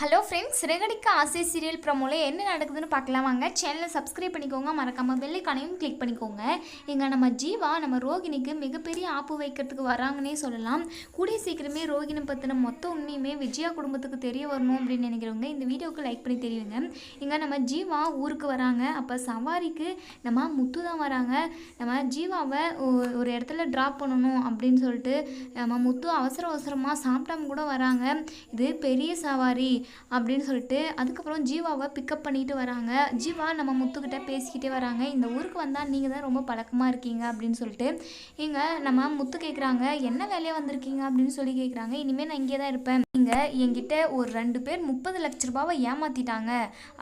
Hello friends ரெகடிக்க ஆசை serial ப்ரமோவில் என்ன நடக்குதுன்னு பார்க்கலாம் வாங்க. சேனலை சப்ஸ்கிரைப் பண்ணிக்கோங்க மறக்காமல் பெல்லைக்கானையும் கிளிக் பண்ணிக்கோங்க. எங்கள் நம்ம ஜீவா நம்ம ரோகிணிக்கு மிகப்பெரிய ஆப்பு வைக்கிறதுக்கு வராங்கன்னே சொல்லலாம். கூடிய சீக்கிரமே ரோகிணி பற்றின மொத்த உண்மையுமே விஜயா குடும்பத்துக்கு தெரிய வரணும் அப்படின்னு நினைக்கிறவங்க இந்த வீடியோவுக்கு லைக் பண்ணி தெரியுங்க. இங்கே நம்ம ஜீவா ஊருக்கு வராங்க. அப்போ சவாரிக்கு நம்ம முத்து தான் வராங்க. நம்ம ஜீவாவை ஒ- ஒரு இடத்துல ட்ராப் பண்ணணும் அப்படின்னு சொல்லிட்டு நம்ம முத்து அவசர அவசரமாக சாப்பிடாம கூட வராங்க. இது பெரிய சவாரி. அப்படின்னு சொல்லிட்டு அதுக்கப்புறம் ஜீவாவை பிக்கப் பண்ணிட்டு வராங்க. ஜீவா நம்ம முத்துக்கிட்ட பேசிக்கிட்டே வராங்க. இந்த ஊருக்கு வந்தால் நீங்கள் தான் ரொம்ப பழக்கமாக இருக்கீங்க அப்படின்னு சொல்லிட்டு இங்கே நம்ம முத்து கேட்குறாங்க என்ன வேலையாக வந்திருக்கீங்க அப்படின்னு சொல்லி கேட்குறாங்க இனிமேல் நான் இங்கே தான் இருப்பேன். நீங்கள் என்கிட்ட ஒரு ரெண்டு பேர் முப்பது லட்ச ரூபாவை ஏமாற்றிட்டாங்க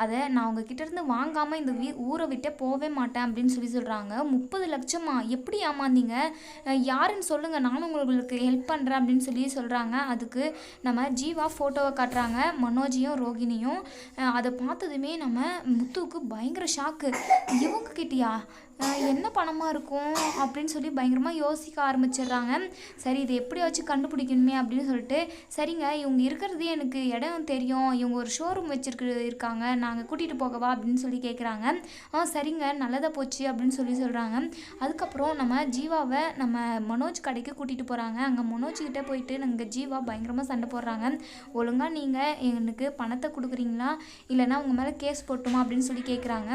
அதை நான் உங்ககிட்ட இருந்து வாங்காமல் இந்த வீ ஊரை விட்டே போகவே மாட்டேன் அப்படின்னு சொல்லி சொல்கிறாங்க முப்பது லட்சமா? எப்படி ஏமாந்தீங்க? யாருன்னு சொல்லுங்கள் நானும் உங்களுக்கு ஹெல்ப் பண்ணுறேன் அப்படின்னு சொல்லி சொல்கிறாங்க அதுக்கு நம்ம ஜீவா ஃபோட்டோவை காட்டுறாங்க. மனோஜையும் ரோகிணியும் அதை பார்த்ததுமே நம்ம முத்துவுக்கு பயங்கர ஷாக்கு இவங்க கிட்டியா என்ன பணமாக இருக்கும்? அப்படின்னு சொல்லி பயங்கரமாக யோசிக்க ஆரம்பிச்சிடுறாங்க. சரி இதை எப்படியாச்சும் கண்டுபிடிக்கணுமே அப்படின்னு சொல்லிட்டு சரிங்க இவங்க இருக்கிறது எனக்கு இடம் தெரியும். இவங்க ஒரு ஷோரூம் வச்சுருக்கு இருக்காங்க. நாங்கள் கூட்டிகிட்டு போகவா அப்படின்னு சொல்லி கேட்குறாங்க ஆ சரிங்க நல்லதாக போச்சு அப்படின்னு சொல்லி சொல்கிறாங்க அதுக்கப்புறம் நம்ம ஜீவாவை நம்ம மனோஜ் கடைக்கு கூட்டிகிட்டு போகிறாங்க அங்கே மனோஜ் கிட்டே போயிட்டு நாங்கள் ஜீவா பயங்கரமாக சண்டை போடுறாங்க. ஒழுங்காக நீங்கள் எனக்கு பணத்தை கொடுக்குறீங்களா? இல்லைன்னா உங்கள் மேலே கேஸ் போட்டுமா? அப்படின்னு சொல்லி கேட்குறாங்க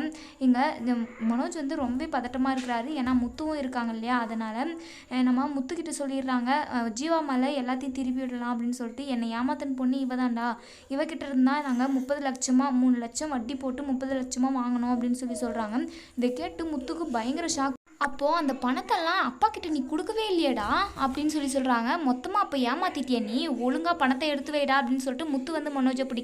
இங்கே இந்த மனோஜ் வந்து ரொம்ப பதட்டமாக இருக்கிறாரு. ஏன்னா முத்துவும் இருக்காங்க இல்லையா? அதனால் நம்ம முத்துக்கிட்ட சொல்லிடுறாங்க ஜீவா மேலே எல்லாத்தையும் திருப்பி விடலாம் அப்படின்னு சொல்லிட்டு என்னை ஏமாத்தன் பொண்ணு இவ தான்டா இவகிட்ட இருந்தால் நாங்கள் முப்பது லட்சமாக மூணு லட்சம் வட்டி போட்டு முப்பது லட்சமாக வாங்கணும் அப்படின்னு சொல்லி சொல்கிறாங்க இதை கேட்டு முத்துக்கு பயங்கர ஷாக் அப்போது அந்த பணத்தெல்லாம் அப்பா கிட்ட நீ கொடுக்கவே இல்லையேடா அப்படின்னு சொல்லி சொல்கிறாங்க மொத்தமாக அப்போ ஏமாத்திட்டியா நீ? ஒழுங்காக பணத்தை எடுத்து வைடா அப்படின்னு சொல்லிட்டு முத்து வந்து மனோஜை பிடி